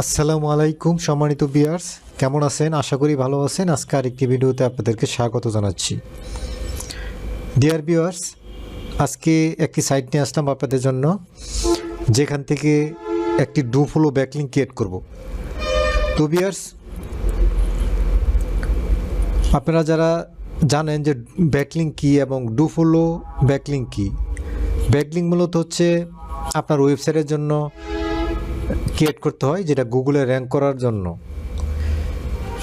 আসসালামু আলাইকুম, সম্মানিত বিয়ার্স কেমন আছেন? আশা করি ভালো আছেন। আজকে আরেকটি ভিডিওতে আপনাদেরকে স্বাগত জানাচ্ছি। ডিয়ার বিয়ার্স আজকে একটি সাইট নিয়ে আসলাম আপনাদের জন্য, যেখান থেকে একটি ডু ফলো ব্যাকলিং ক্রিয়েট করব। তো বিয়ার্স আপনারা যারা জানেন যে ব্যাকলিং কি এবং ডু ফলো ব্যাকলিং কি ব্যাকলিং মূলত হচ্ছে আপনার ওয়েবসাইটের জন্য ক্রিয়েট করতে হয় যেটা গুগলে র্যাঙ্ক করার জন্য।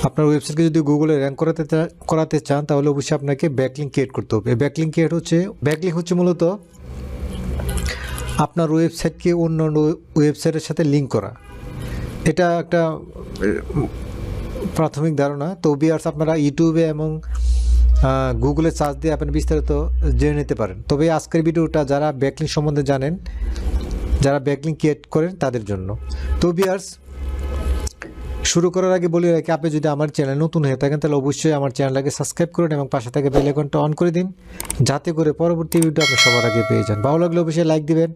আপনার ওয়েবসাইটকে যদি গুগলে র্যাঙ্ক করাতে করাতে চান, তাহলে অবশ্যই আপনাকে ব্যাকলিং ক্রিয়েট করতে হবে। ব্যাকলিং ক্রিয়েট হচ্ছে ব্যাকলিং হচ্ছে মূলত আপনার ওয়েবসাইটকে অন্য অন্য ওয়েবসাইটের সাথে লিঙ্ক করা। এটা একটা, প্রাথমিক ধারণা। তো বিয়ার্স আপনারা ইউটিউবে এবং গুগলে সার্চ দিয়ে আপনি বিস্তারিত জেনে নিতে পারেন। তবে আজকের ভিডিওটা যারা ব্যাকলিং সম্বন্ধে জানেন যারা ব্যাকলিং ক্রিয়েট করেন তাদের জন্য। তো বিয়ার্স শুরু করার আগে বলি রাখি, আপনি যদি আমার চ্যানেল নতুন হয়ে থাকেন, তাহলে অবশ্যই আমার চ্যানেলটাকে সাবস্ক্রাইব করুন এবং পাশে থেকে বেল অন করে দিন, যাতে করে পরবর্তী ভিডিও আপনি সবার আগে পেয়ে যান। ভালো লাগলে অবশ্যই লাইক দিবেন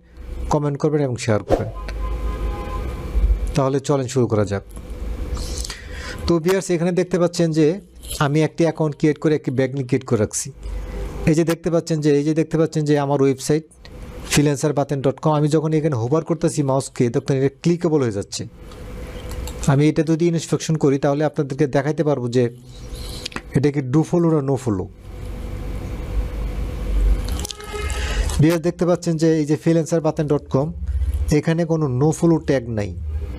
কমেন্ট করবেন এবং শেয়ার করবেন। তাহলে চলেন শুরু করা যাক। তো বিয়ার্স এখানে দেখতে পাচ্ছেন যে আমি একটি অ্যাকাউন্ট ক্রিয়েট করে একটি ব্যাকলিং ক্রিয়েট করে রাখছি। এই যে দেখতে পাচ্ছেন যে, এই যে দেখতে পাচ্ছেন যে আমার website freelancer Baten dot com আমি যখন এখানে হোভার করতেছি মাউসকে তখন এটা ক্লিকেবল হয়ে যাচ্ছে। আমি এটা যদি ইনস্ট্রাকশন করি, তাহলে আপনাদেরকে দেখাইতে পারব যে এটা কি ডু ফলো না নো ফলো বিয়ার দেখতে পাচ্ছেন যে এই যে ফ্রিল্যান্সার বাতেন ডট কম এখানে কোনো নো ফলো ট্যাগ নাই।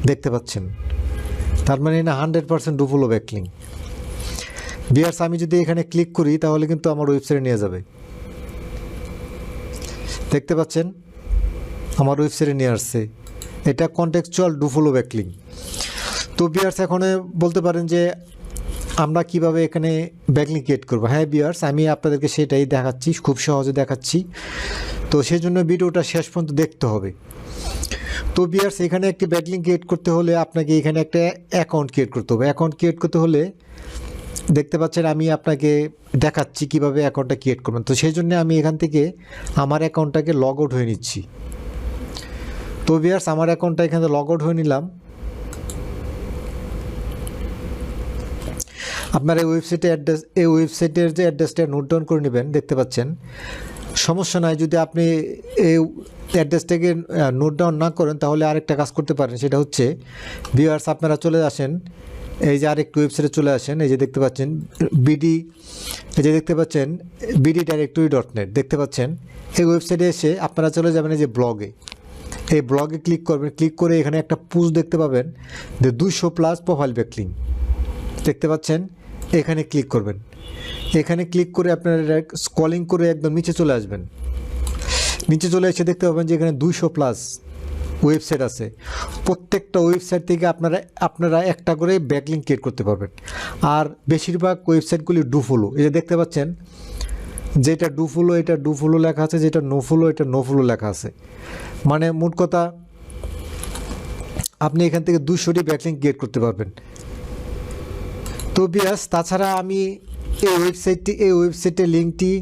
দেখতে পাচ্ছেন? তার মানে না hundred percent do follow backlink বিয়ার্স আমি যদি এখানে ক্লিক করি, তাহলে কিন্তু আমার ওয়েবসাইটে নিয়ে যাবে। দেখতে পাচ্ছেন? আমার ওয়েবসাইটে নিয়ে আসছে। এটা কন্টেক্সচুয়াল ডুফলো ব্যাকলিং তো বিয়ার্স এখন বলতে পারেন যে আমরা কীভাবে এখানে ব্যাকলিং ক্রিয়েট করব? হ্যাঁ বিয়ার্স আমি আপনাদেরকে সেটাই দেখাচ্ছি, খুব সহজে দেখাচ্ছি। তো সেই জন্য ভিডিওটা শেষ পর্যন্ত দেখতে হবে। তো বিয়ার্স এখানে একটি ব্যাকলিং ক্রিয়েট করতে হলে আপনাকে এখানে একটা অ্যাকাউন্ট ক্রিয়েট করতে হবে। অ্যাকাউন্ট ক্রিয়েট করতে হলে দেখতে পাচ্ছেন, আমি আপনাকে দেখাচ্ছি কীভাবে অ্যাকাউন্টটা ক্রিয়েট করবেন। তো সেই জন্য আমি এখান থেকে আমার অ্যাকাউন্টটাকে লগ আউট হয়ে নিচ্ছি। তো বিয়ার্স আমার অ্যাকাউন্টটা এখানে লগ আউট হয়ে নিলাম। আপনার এই ওয়েবসাইটে অ্যাড্রেস এই ওয়েবসাইটের যে অ্যাড্রেসটা নোট ডাউন করে নেবেন, দেখতে পাচ্ছেন। সমস্যা নাই, যদি আপনি এই অ্যাড্রেসটাকে নোট ডাউন না করেন, তাহলে আরেকটা কাজ করতে পারেন। সেটা হচ্ছে ভিউয়ার্স আপনারা চলে আসেন এই যে আরেকটু ওয়েবসাইটে চলে আসেন, এই যে দেখতে পাচ্ছেন বিডি এই যে দেখতে পাচ্ছেন বিডি ডাইরেক্টরি ডট নেট দেখতে পাচ্ছেন, এই ওয়েবসাইটে এসে আপনারা চলে যাবেন এই যে ব্লগে এই ব্লগে ক্লিক করবেন ক্লিক করে এখানে একটা পুজ দেখতে পাবেন, যে দুশো প্লাস প্রোফাইল ব্যাকলিং দেখতে পাচ্ছেন, এখানে ক্লিক করবেন। এখানে ক্লিক করে আপনারা স্কলিং করে একদম নিচে চলে আসবেন। নিচে চলে এসে দেখতে পাবেন যে এখানে দুইশো প্লাস ওয়েবসাইট আছে। প্রত্যেকটা ওয়েবসাইট থেকে আপনারা আপনারা একটা করে ব্যাকলিং ক্রিয়েট করতে পারবেন। আর বেশিরভাগ ওয়েবসাইটগুলি ডু ফলো এই যে দেখতে পাচ্ছেন, যেটা ডু ফলো এটা ডু ফলো লেখা আছে, যেটা নো ফলো এটা নো ফলো লেখা আছে। মানে মোট কথা, আপনি এখান থেকে দুশোটি ব্যাকলিং ক্রিয়েট করতে পারবেন। তো বিয়াস, তাছাড়া আমি এই ওয়েবসাইটটি, এই ওয়েবসাইটের লিঙ্কটি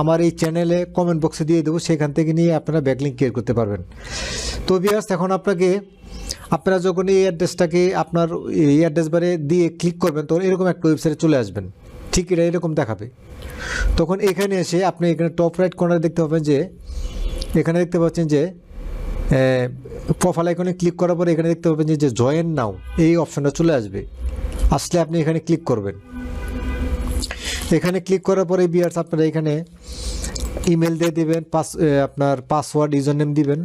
আমার এই চ্যানেলে কমেন্ট বক্সে দিয়ে দেবো। সেখান থেকে নিয়ে আপনারা ব্যাকলিং ক্রিয়েট করতে পারবেন। তো বিয়াস এখন আপনাকে, আপনারা যখন এই অ্যাড্রেসটাকে আপনার এই অ্যাড্রেস বারে দিয়ে ক্লিক করবেন, তখন এরকম একটা ওয়েবসাইটে চলে আসবেন। ঠিক এটা এরকম দেখাবে। তখন এখানে এসে আপনি এখানে টপ রাইট কর্নারে দেখতে পাবেন যে, এখানে দেখতে পাচ্ছেন যে প্রোফাইল আইকনে ক্লিক করার পরে এখানে দেখতে পাবেন যে জয়েন নাও এই অপশনটা চলে আসবে। আসলে আপনি এখানে ক্লিক করবেন। এখানে ক্লিক করার পরে বিয়ার্স আপনারা এখানে ইমেল দিয়ে দেবেন পাস আপনার পাসওয়ার্ড ইউজার নেম দিবেন।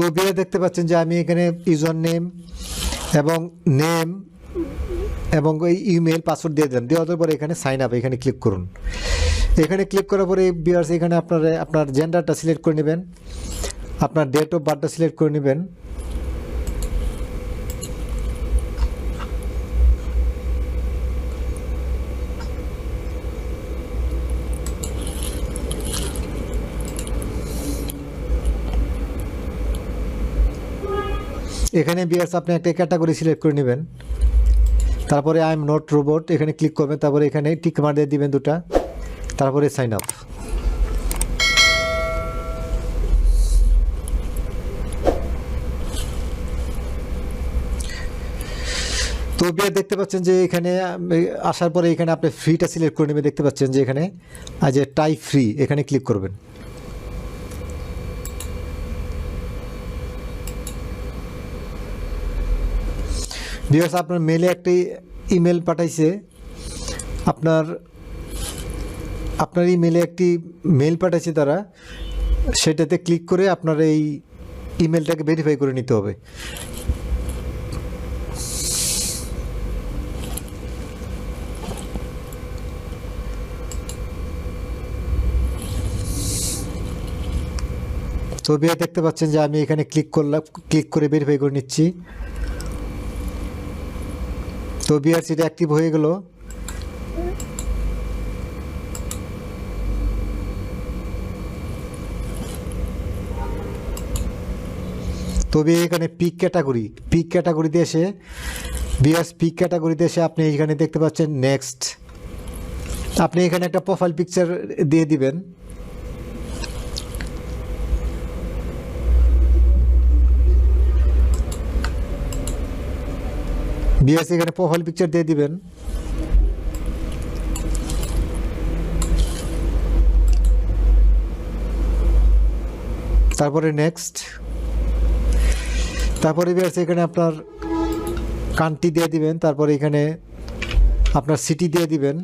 তো বিয়ে দেখতে পাচ্ছেন যে আমি এখানে ইউজার নেম এবং নেম এবং ওই ইমেল, পাসওয়ার্ড দিয়ে দেন দেওয়ার পরে এখানে সাইন আপ এখানে ক্লিক করুন। এখানে ক্লিক করার পরে বিয়ার্স এখানে আপনার আপনার জেন্ডারটা সিলেক্ট করে নেবেন। আপনার ডেট অফ বার্থটা সিলেক্ট করে নেবেন। এখানে বিয়ার্স, আপনি একটা ক্যাটাগরি সিলেক্ট করে নেবেন। তারপরে আই এম নট রোবট, এখানে ক্লিক করবেন, তারপরে এখানে টিক মার দিয়ে দিবেন দুটা। তারপরে সাইন আপ। তো বিয়ার দেখতে পাচ্ছেন যে এখানে, আসার পরে এখানে আপনি ফ্রিটা সিলেক্ট করে নেবেন, দেখতে পাচ্ছেন যে এখানে আজ টাই ফ্রি এখানে ক্লিক করবেন। বিকজ আপনার মেলে একটি ইমেল পাঠাইছে। আপনার আপনার ইমেলে একটি মেল পাঠাইছে তারা। সেটাতে ক্লিক করে আপনার এই ইমেলটাকে ভেরিফাই করে নিতে হবে। তো বিয়ে দেখতে পাচ্ছেন যে আমি এখানে ক্লিক করলাম ক্লিক করে ভেরিফাই করে নিচ্ছি। তো বিআরসিটা অ্যাক্টিভ হয়ে গেল। তবে এখানে পিক ক্যাটাগরি পিক ক্যাটাগরিতে এসে, বিআরস পিক ক্যাটাগরিতে এসে আপনি এখানে দেখতে পাচ্ছেন নেক্সট আপনি এখানে একটা প্রোফাইল পিকচার দিয়ে দিবেন। বিএস এখানে প্রোফাইল পিকচার দিয়ে দিবেন। তারপরে নেক্সট তারপরে বিএসসি এখানে আপনার কান্ট্রি দিয়ে দিবেন, তারপরে এখানে আপনার সিটি দিয়ে দিবেন।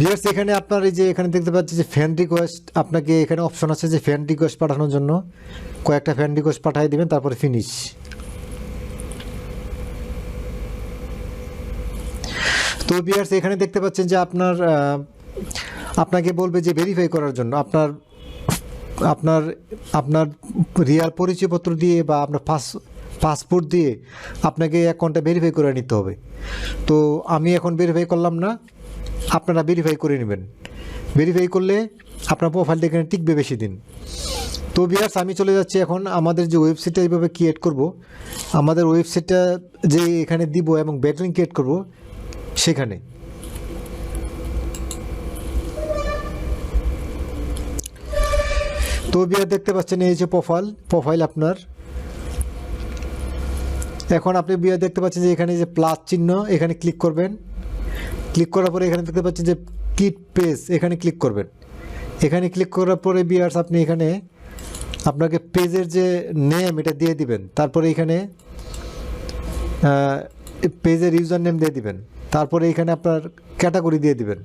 ভিউয়ার্স এখানে আপনার এই যে এখানে দেখতে পাচ্ছি যে ফ্যান রিকোয়েস্ট আপনাকে এখানে অপশন আছে যে ফ্যান রিকোয়েস্ট পাঠানোর জন্য। কয়েকটা ফ্যান রিকোয়েস্ট পাঠিয়ে দিবেন, তারপরে ফিনিশ তো ভিউয়ার্স এখানে দেখতে পাচ্ছেন যে আপনার আপনাকে বলবে যে ভেরিফাই করার জন্য। আপনার আপনার আপনার রিয়াল পরিচয়পত্র দিয়ে বা আপনার পাস পাসপোর্ট দিয়ে আপনাকে অ্যাকাউন্টটা ভেরিফাই করে নিতে হবে। তো আমি এখন ভেরিফাই করলাম না। আপনারা ভেরিফাই করে নেবেন। ভেরিফাই করলে আপনার প্রোফাইলটা এখানে টিকবে বেশি দিন। তো বিয়ার্স আমি চলে যাচ্ছি এখন আমাদের যে ওয়েবসাইটটা এইভাবে ক্রিয়েট করব, আমাদের ওয়েবসাইটটা যে এখানে দিব এবং ব্যাটারিং ক্রিয়েট করব, সেখানে। তো বিয়ার দেখতে পাচ্ছেন এই যে প্রোফাইল প্রোফাইল আপনার। এখন আপনি বিয়ার দেখতে পাচ্ছেন যে এখানে যে প্লাস চিহ্ন, এখানে ক্লিক করবেন। ক্লিক করার পরে এখানে দেখতে পাচ্ছেন যে কিট পেজ, এখানে ক্লিক করবেন। এখানে ক্লিক করার পরে বিয়ার্স আপনি এখানে আপনাকে পেজের যে নেম এটা দিয়ে দিবেন। তারপরে এখানে পেজের ইউজার নেম দিয়ে দিবেন। তারপরে এখানে আপনার ক্যাটাগরি দিয়ে দিবেন।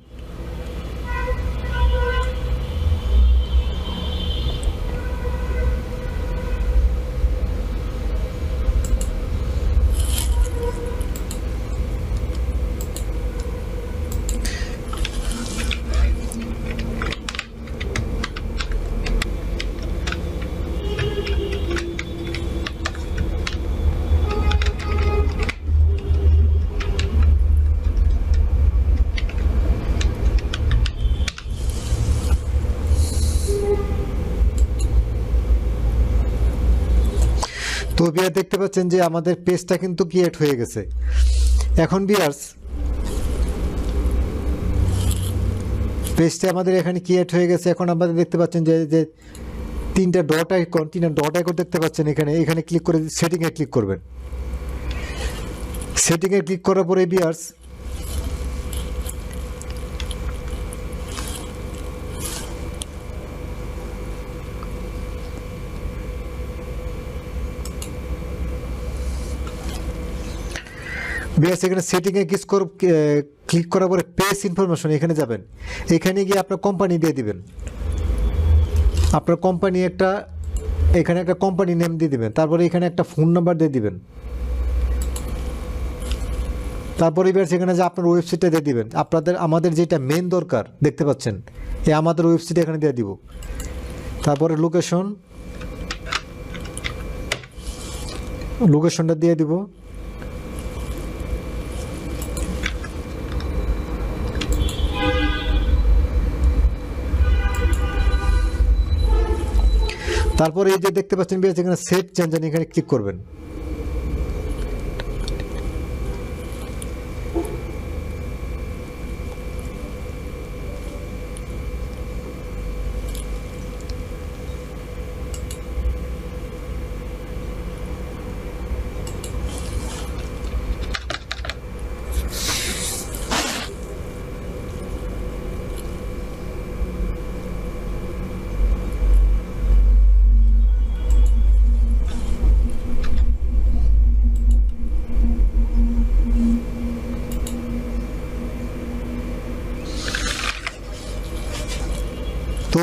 তো বিয়ার দেখতে পাচ্ছেন যে আমাদের পেজটা কিন্তু ক্রিয়েট হয়ে গেছে। এখন বিয়ার্স, পেজটা আমাদের এখানে ক্রিয়েট হয়ে গেছে। এখন আমাদের দেখতে পাচ্ছেন যে যে তিনটা ডট আইকন তিনটা ডট আইকন দেখতে পাচ্ছেন এখানে। এখানে ক্লিক করে সেটিংয়ে ক্লিক করবেন। সেটিংয়ে ক্লিক করার পরে বিয়ার্স বিয়ার্স এখানে সেটিংয়ে ক্লিক কর ক্লিক করার পরে পেজ ইনফরমেশন এখানে যাবেন। এখানে গিয়ে আপনার কোম্পানি দিয়ে দিবেন। আপনার কোম্পানি একটা, এখানে একটা কোম্পানি নেম দিয়ে দিবেন। তারপরে এখানে একটা ফোন নাম্বার দিয়ে দিবেন। তারপরে এবার সেখানে যে আপনার ওয়েবসাইটটা দিয়ে দিবেন। আপনাদের, আমাদের যেটা মেন দরকার, দেখতে পাচ্ছেন? এ আমাদের ওয়েবসাইট এখানে দিয়ে দিব। তারপরে লোকেশন লোকেশনটা দিয়ে দিব। তারপরে এই যে দেখতে পাচ্ছেন বিয়াস এখানে সেট চেঞ্জ এখানে ক্লিক করবেন।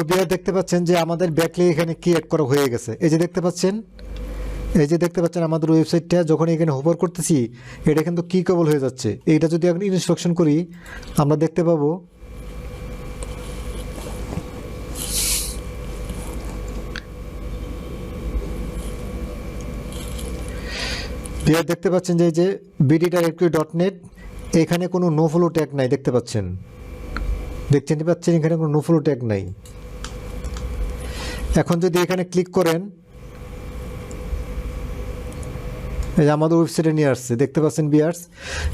বিয়ার দেখতে পাচ্ছেন যে আমাদের ব্যাকলি এখানে কি ক্রিয়েট করা হয়ে গেছে। এই যে দেখতে পাচ্ছেন, এই যে দেখতে পাচ্ছেন আমাদের ওয়েবসাইটটা, যখন এখানে হোভার করতেছি, এটা কিন্তু কি কেবল হয়ে যাচ্ছে। এইটা যদি এখন ইনস্ট্রাকশন করি, আমরা দেখতে পাবো বিয়ার দেখতে পাচ্ছেন যে এই যে বিডি ডাইরেক্টরি ডট নেট এখানে কোনো নো ফলো ট্যাগ নাই দেখতে পাচ্ছেন। দেখছেন পাচ্ছেন এখানে কোনো নো ফলো ট্যাগ নাই। এখন যদি এখানে ক্লিক করেন, এই আমাদের ওয়েবসাইটে নিয়ে আসছে, দেখতে পাচ্ছেন বিয়ার্স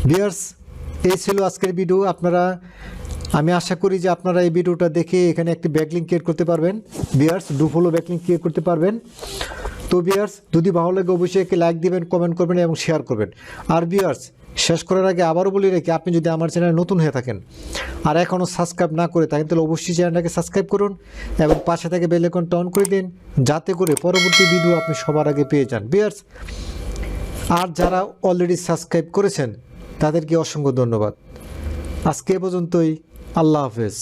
বিয়ার্স এই ছিল আজকের ভিডিও আপনারা, আমি আশা করি যে আপনারা এই ভিডিওটা দেখে এখানে একটি ব্যাকলিং ক্রিয়েট করতে পারবেন। বিয়ার্স ডু ফলো ব্যাকলিং ক্রিয়েট করতে পারবেন। তো বিয়ার্স যদি ভালো লাগে অবশ্যই একটি লাইক দিবেন কমেন্ট করবেন এবং শেয়ার করবেন। আর বিয়ার্স শেষ করার আগে আবারও বলি রেখে আপনি যদি আমার চ্যানেলে নতুন হয়ে থাকেন আর এখনও সাবস্ক্রাইব না করে থাকেন, তাহলে অবশ্যই চ্যানেলটাকে সাবস্ক্রাইব করুন এবং পাশে থেকে বেল টন করে দিন, যাতে করে পরবর্তী ভিডিও আপনি সবার আগে পেয়ে যান। বিয়ার্স আর যারা অলরেডি সাবস্ক্রাইব করেছেন, তাদেরকে অসংখ্য ধন্যবাদ। আজকে এ পর্যন্তই। আল্লাহ হাফেজ।